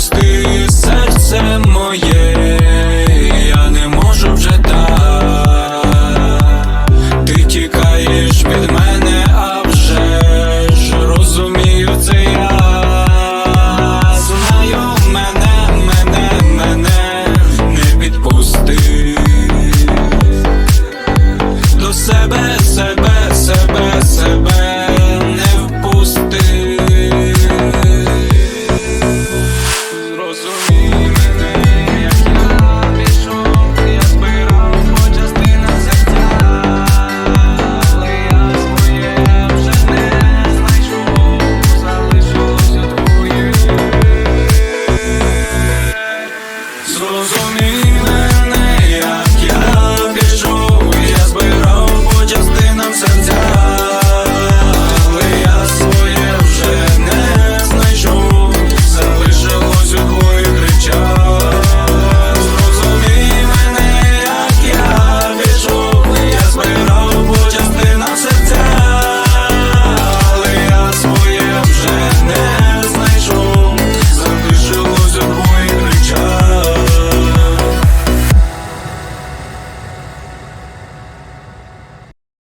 відпусти серце моє. sonido.